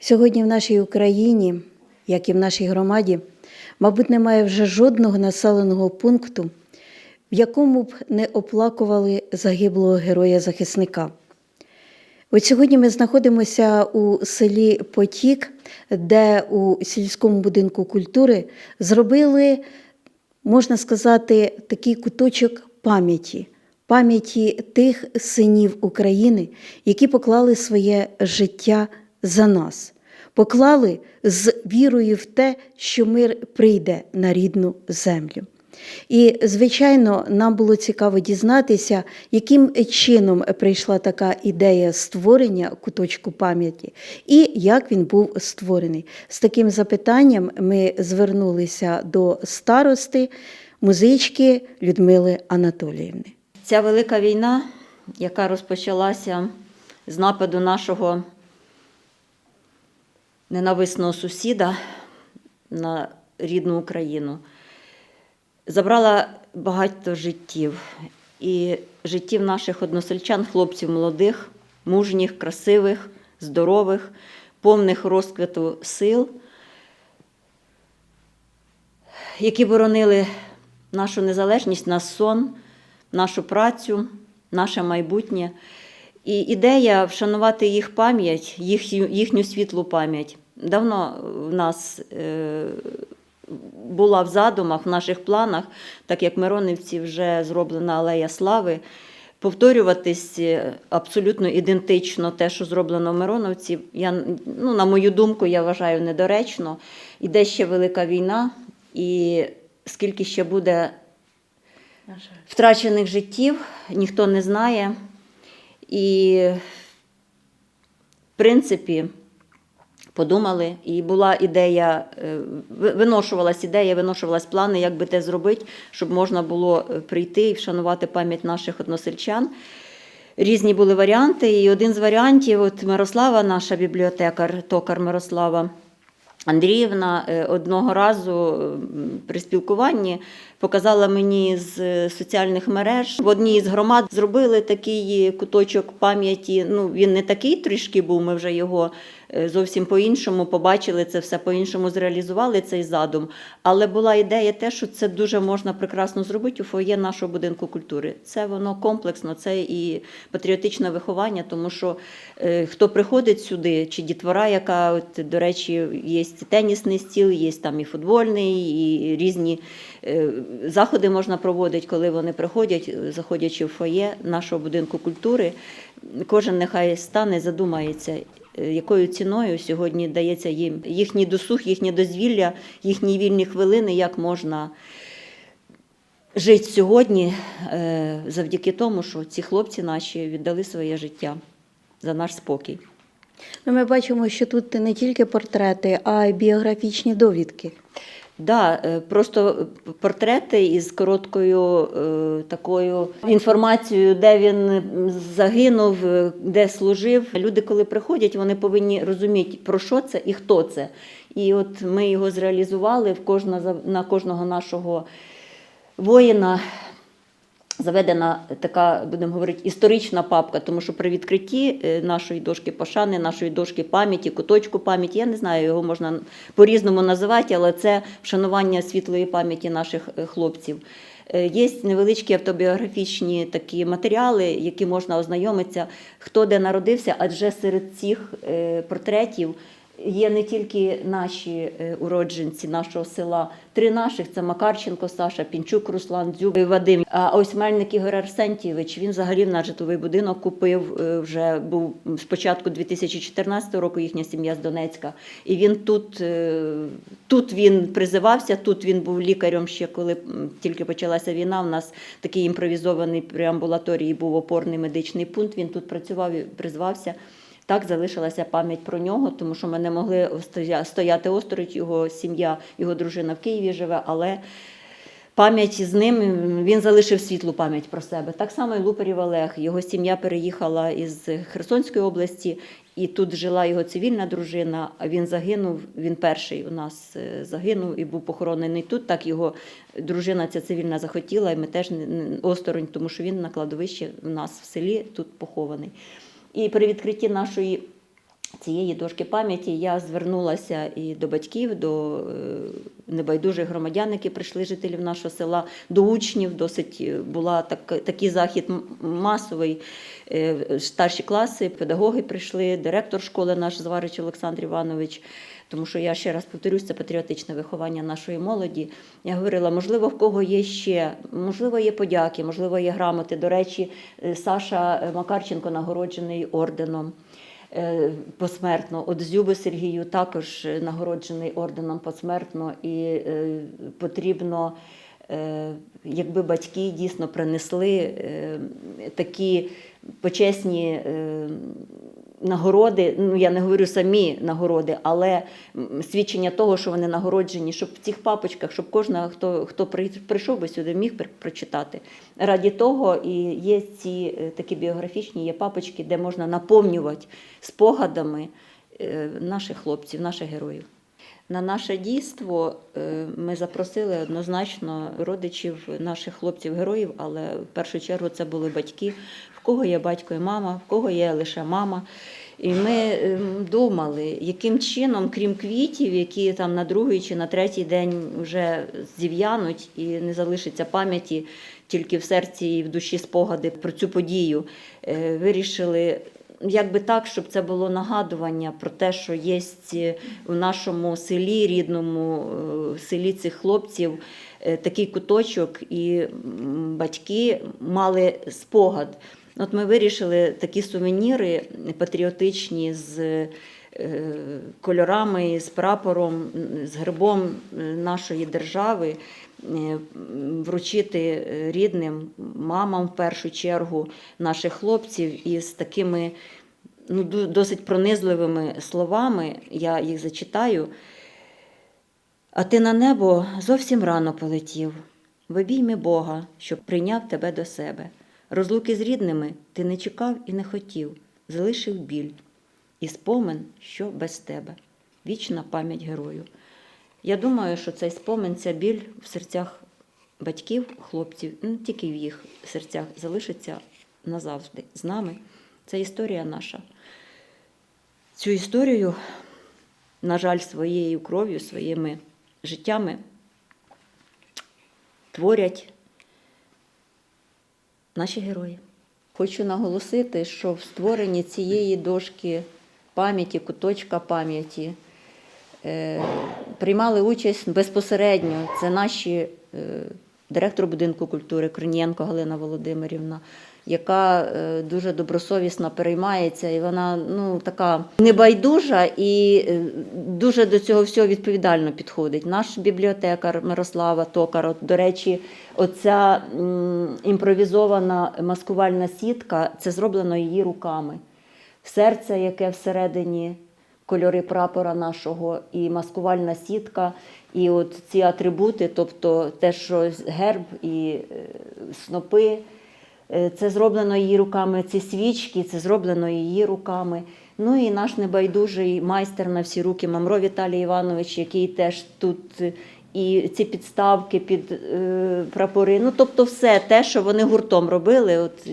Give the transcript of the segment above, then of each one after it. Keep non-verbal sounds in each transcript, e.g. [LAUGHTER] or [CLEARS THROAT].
Сьогодні в нашій Україні, як і в нашій громаді, мабуть, немає вже жодного населеного пункту, в якому б не оплакували загиблого героя-захисника. От сьогодні ми знаходимося у селі Потік, де у сільському будинку культури зробили, можна сказати, такий куточок пам'яті, пам'яті тих синів України, які поклали своє життя за нас, поклали з вірою в те, що мир прийде на рідну землю. І, звичайно, нам було цікаво дізнатися, яким чином прийшла така ідея створення куточку пам'яті і як він був створений. З таким запитанням ми звернулися до старости музички Людмили Анатоліївни. Ця велика війна, яка розпочалася з нападу нашого ненависного сусіда на рідну Україну, забрала багато життів. І життів наших односельчан, хлопців молодих, мужніх, красивих, здорових, повних розквіту сил, які боронили нашу незалежність, наш сон, нашу працю, наше майбутнє. І ідея вшанувати їх пам'ять, їх, їхню світлу пам'ять. Давно в нас е, була в задумах, в наших планах, так як Миронівці вже зроблена алея слави, повторюватись е, абсолютно ідентично те, що зроблено в Мироновці. Я, ну, на мою думку, я вважаю недоречно. Іде ще велика війна, і скільки ще буде втрачених життів, ніхто не знає. І, в принципі, подумали, і була ідея, е, виношувалась ідея, виношувалась плани, як би те зробити, щоб можна було е, прийти і вшанувати пам'ять наших односельчан. Різні були варіанти, і один з варіантів, от Мирослава, наша бібліотекар, токар Мирослава Андріївна, е, одного разу при спілкуванні показала мені з е, соціальних мереж. В одній з громад зробили такий куточок пам'яті. Ну, він не такий трішки був, ми вже його е, зовсім по-іншому побачили це все по-іншому зреалізували цей задум. Але була ідея те, що це дуже можна прекрасно зробити у фоє нашого будинку культури. Це воно комплексно, це і патріотичне виховання, тому що е, хто приходить сюди, чи дітвора, яка, от, до речі, є тенісний стіл, є там і футбольний, і різні е, заходи можна проводити, коли вони приходять, е, заходячи в фоє нашого будинку культури. Кожен нехай стане, задумається, е, якою ціною сьогодні дається їм їхній досуг, їхнє дозвілля, їхні вільні хвилини, як можна жити сьогодні е, завдяки тому, що ці хлопці наші віддали своє життя за наш спокій. Ну, ми бачимо, що тут не тільки портрети, а й біографічні довідки. Да, е, просто портрети із короткою е, такою інформацією, де він загинув, е, де служив. Люди, коли приходять, вони повинні розуміти, про що це і хто це. І от ми його зреалізували в кожна, на кожного нашого воїна. Заведена така, будемо говорити, історична папка, тому що при відкритті е, нашої дошки пошани, нашої дошки пам'яті, куточку пам'яті, я не знаю, його можна по-різному називати, але це вшанування світлої пам'яті наших е, хлопців. Е, Є невеличкі автобіографічні такі матеріали, які можна ознайомитися, хто де народився, адже серед цих портретів є не тільки наші е, уродженці нашого села, три наших це Макарченко, Саша, Пінчук, Руслан, Дзюб, і Вадим. А ось Мельник Ігор Арсентійович, він взагалі в наш житловий будинок купив, е, вже був спочатку 2014 року їхня сім'я з Донецька. І він тут, е, тут він призивався, тут він був лікарем ще коли тільки почалася війна. У нас такий імпровізований при амбулаторії був опорний медичний пункт. Він тут працював і призвався. Так залишилася пам'ять про нього, тому що ми не могли стояти осторонь, його сім'я, його дружина в Києві живе, але пам'ять з ним він залишив світлу пам'ять про себе. Так само і Луперів Олег. Його сім'я переїхала із Херсонської області, і тут жила його цивільна дружина. А він загинув. Він перший у нас е, загинув і був похоронений тут. Так його дружина ця цивільна захотіла, і ми теж осторонь, тому що він на кладовищі у нас в селі тут похований. І при відкритті нашої цієї дошки пам'яті я звернулася і до батьків, до е, небайдужих громадян, які прийшли жителів нашого села, до учнів. Досить е, була так, такий захід масовий. Е, Старші класи, педагоги прийшли, директор школи наш Зварич Олександр Іванович. Тому що я ще раз повторюсь, це патріотичне виховання нашої молоді. Я говорила, можливо, в кого є ще, можливо, є подяки, можливо, є грамоти. До речі, Саша Макарченко нагороджений орденом посмертно. От Зюби Сергію також е, нагороджений орденом посмертно, і е, потрібно, е, якби батьки дійсно принесли е, такі почесні. Нагороди, ну я не говорю самі нагороди, але свідчення того, що вони нагороджені, щоб в цих папочках, щоб кожна, хто, хто при- прийшов би сюди, міг пр- прочитати. Раді того і є ці е, такі біографічні є папочки, де можна наповнювати спогадами е, наших хлопців, наших героїв. На наше дійство е, ми запросили однозначно родичів наших хлопців-героїв, але в першу чергу це були батьки, в кого є батько і мама, в кого є лише мама. І ми ем, думали, яким чином, крім квітів, які там на другий чи на третій день вже зів'януть і не залишиться пам'яті, тільки в серці і в душі спогади про цю подію, е, вирішили як би так, щоб це було нагадування про те, що є в нашому селі, рідному е, селі цих хлопців, е, такий куточок, і батьки мали спогад. От ми вирішили такі сувеніри патріотичні з е, кольорами, з прапором, з гербом нашої держави вручити е, рідним мамам в першу чергу наших хлопців із такими ну, досить пронизливими словами. Я їх зачитаю. А ти на небо зовсім рано полетів, в обійми Бога, щоб прийняв тебе до себе. Розлуки з рідними ти не чекав і не хотів, залишив біль і спомин, що без тебе. Вічна пам'ять герою. Я думаю, що цей спомин, ця біль в серцях батьків, хлопців, не тільки в їх серцях, залишиться назавжди з нами. Це історія наша. Цю історію, на жаль, своєю кров'ю, своїми життями творять наші герої. Хочу наголосити, що в створенні цієї дошки пам'яті, куточка пам'яті приймали участь безпосередньо. Це наші е, директор будинку культури Корнієнко Галина Володимирівна, яка е, дуже добросовісно переймається, і вона ну, така небайдужа і е, дуже до цього всього відповідально підходить. Наш бібліотекар Мирослава Токар, от, до речі, оця імпровізована маскувальна сітка це зроблено її руками. Серце, яке всередині кольори прапора нашого, і маскувальна сітка, і от ці атрибути, тобто те, що герб і е, снопи, е, це зроблено її руками, ці свічки, це зроблено її руками. Ну і наш небайдужий майстер на всі руки Мамро Віталій Іванович, який теж тут. е, І ці підставки під е, прапори, ну тобто все те, що вони гуртом робили. От,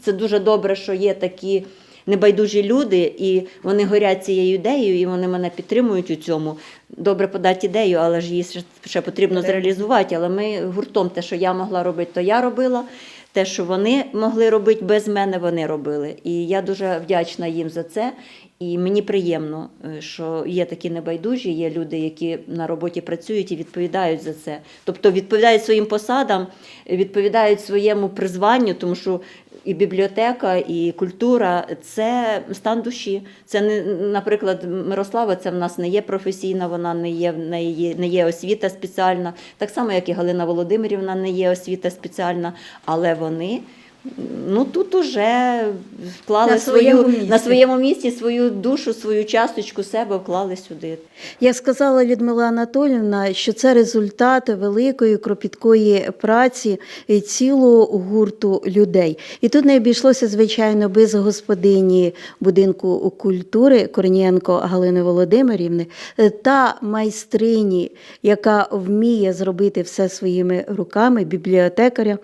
це дуже добре, що є такі небайдужі люди, і вони горять цією ідеєю, і вони мене підтримують у цьому. Добре подати ідею, але ж її ще- потрібно зреалізувати. Але ми гуртом те, що я могла робити, то я робила. Те, що вони могли робити без мене, вони робили. І я дуже вдячна їм за це. І мені приємно, е, що є такі небайдужі, є люди, які на роботі працюють і відповідають за це. Тобто відповідають своїм посадам, відповідають своєму призванню, тому що і бібліотека, і культура це стан душі. Це не, наприклад, Мирослава, це в нас не є професійна, вона не є в неї не є освіта спеціальна. Так само, як і Галина Володимирівна, не є освіта спеціальна, але вони. Ну тут уже вклали На свою своєму місці. на своєму місці свою душу, свою часточку себе вклали сюди. Як сказала Людмила Анатолівна, що це результат великої кропіткої праці цілого гурту людей. І тут не обійшлося, звичайно, без господині будинку культури Корнієнко Галини Володимирівни та майстрині, яка вміє зробити все своїми руками, бібліотекаря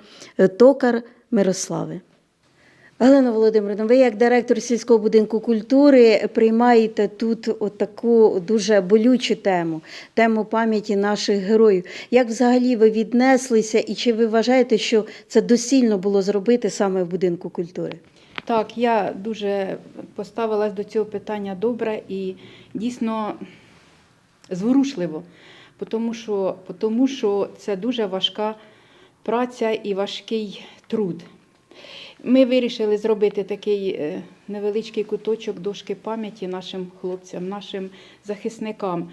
Токар Мирослави. Галина Володимирівна, ви як директор сільського будинку культури приймаєте тут таку дуже болючу тему, тему пам'яті наших героїв. Як взагалі ви віднеслися і чи ви вважаєте, що це доцільно було зробити саме в будинку культури? Так, я дуже поставилась до цього питання добре і дійсно зворушливо, тому що, тому що це дуже важка праця і важкий труд. Ми вирішили зробити такий е, невеличкий куточок дошки пам'яті нашим хлопцям, нашим захисникам.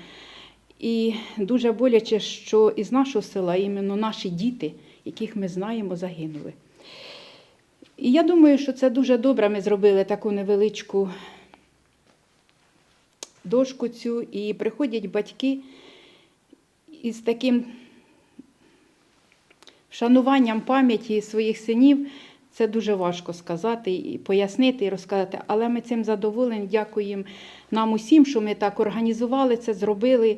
І дуже боляче, що із нашого села іменно наші діти, яких ми знаємо, загинули. І я думаю, що це дуже добре. Ми зробили таку невеличку дошку цю, і приходять батьки із таким вшануванням пам'яті своїх синів. Це дуже важко сказати і пояснити і розказати. Але ми цим задоволені. Дякуємо нам усім, що ми так організували це, зробили.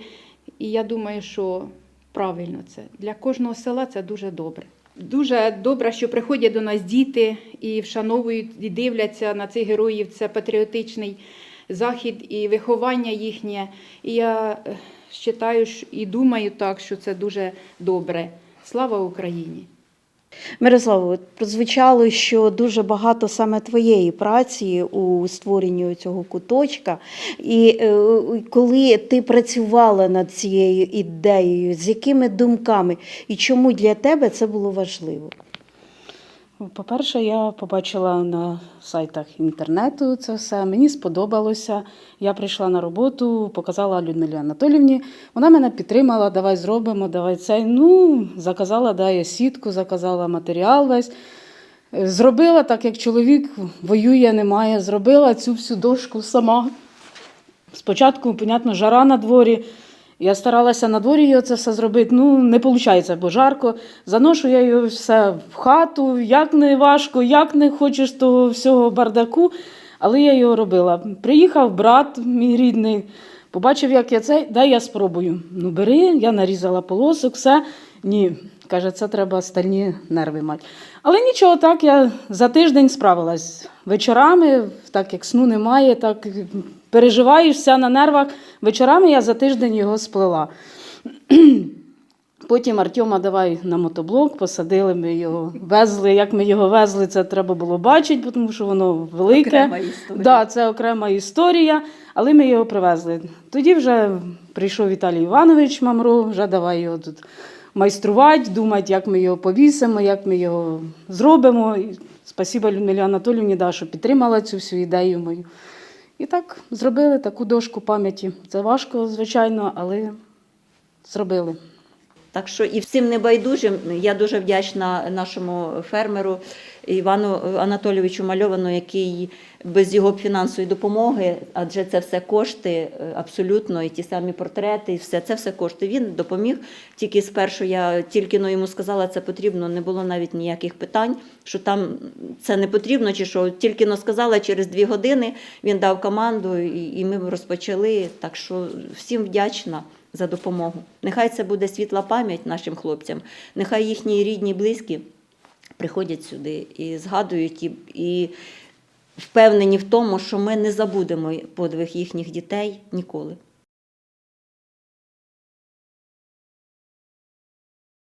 І я думаю, що правильно це. Для кожного села це дуже добре. Дуже добре, що приходять до нас діти і вшановують, і дивляться на цих героїв. Це патріотичний захід і виховання їхнє. І я вважаю і думаю так, що це дуже добре. Слава Україні! Мирославо, прозвучало, що дуже багато саме твоєї праці у створенні цього куточка. І е, коли ти працювала над цією ідеєю, з якими думками і чому для тебе це було важливо? По-перше, я побачила на сайтах інтернету це все. Мені сподобалося. Я прийшла на роботу, показала Людмилі Анатолівні. Вона мене підтримала, давай зробимо, давай це. Ну, заказала дає сітку, заказала матеріал весь. Зробила так, як чоловік воює, немає. Зробила цю всю дошку сама. Спочатку, понятно, жара на дворі. Я старалася на дворі це все зробити. Ну, не виходить, бо жарко. Заношу я його все в хату, як не важко, як не хочеш того всього бардаку. Але я його робила. Приїхав брат, мій рідний, побачив, як я це, дай я спробую. Ну, бери, я нарізала полосок, все. Ні, каже, це треба стальні нерви мати. Але нічого, так я за тиждень справилась. Вечорами, так як сну немає, так переживаєш вся на нервах. Вечорами я за тиждень його сплела. [CLEARS THROAT] Потім Артема давай на мотоблок, посадили ми його, везли. Як ми його везли, це треба було бачити, тому що воно велике. Окрема історія. Да, це окрема історія, але ми його привезли. Тоді вже прийшов Віталій Іванович Мамро, вже давай його тут майструвати, думати, як ми його повісимо, як ми його зробимо. І спасіба Людмилі Анатоліївні, да, що підтримала цю всю ідею мою. І так зробили таку дошку пам'яті. Це важко, звичайно, але зробили. Так що і всім небайдужим я дуже вдячна нашому фермеру Івану Анатолійовичу Мальовану, який без його фінансової допомоги, адже це все кошти е, абсолютно, і ті самі портрети, і все це все кошти. Він допоміг. Тільки спершу я тільки но йому сказала, це потрібно, не було навіть ніяких питань, що там це не потрібно, чи що тільки но сказала через дві години. Він дав команду, і ми розпочали. Так що всім вдячна за допомогу. Нехай це буде світла пам'ять нашим хлопцям, нехай їхні рідні, близькі приходять сюди і згадують, і, і впевнені в тому, що ми не забудемо подвиг їхніх дітей ніколи.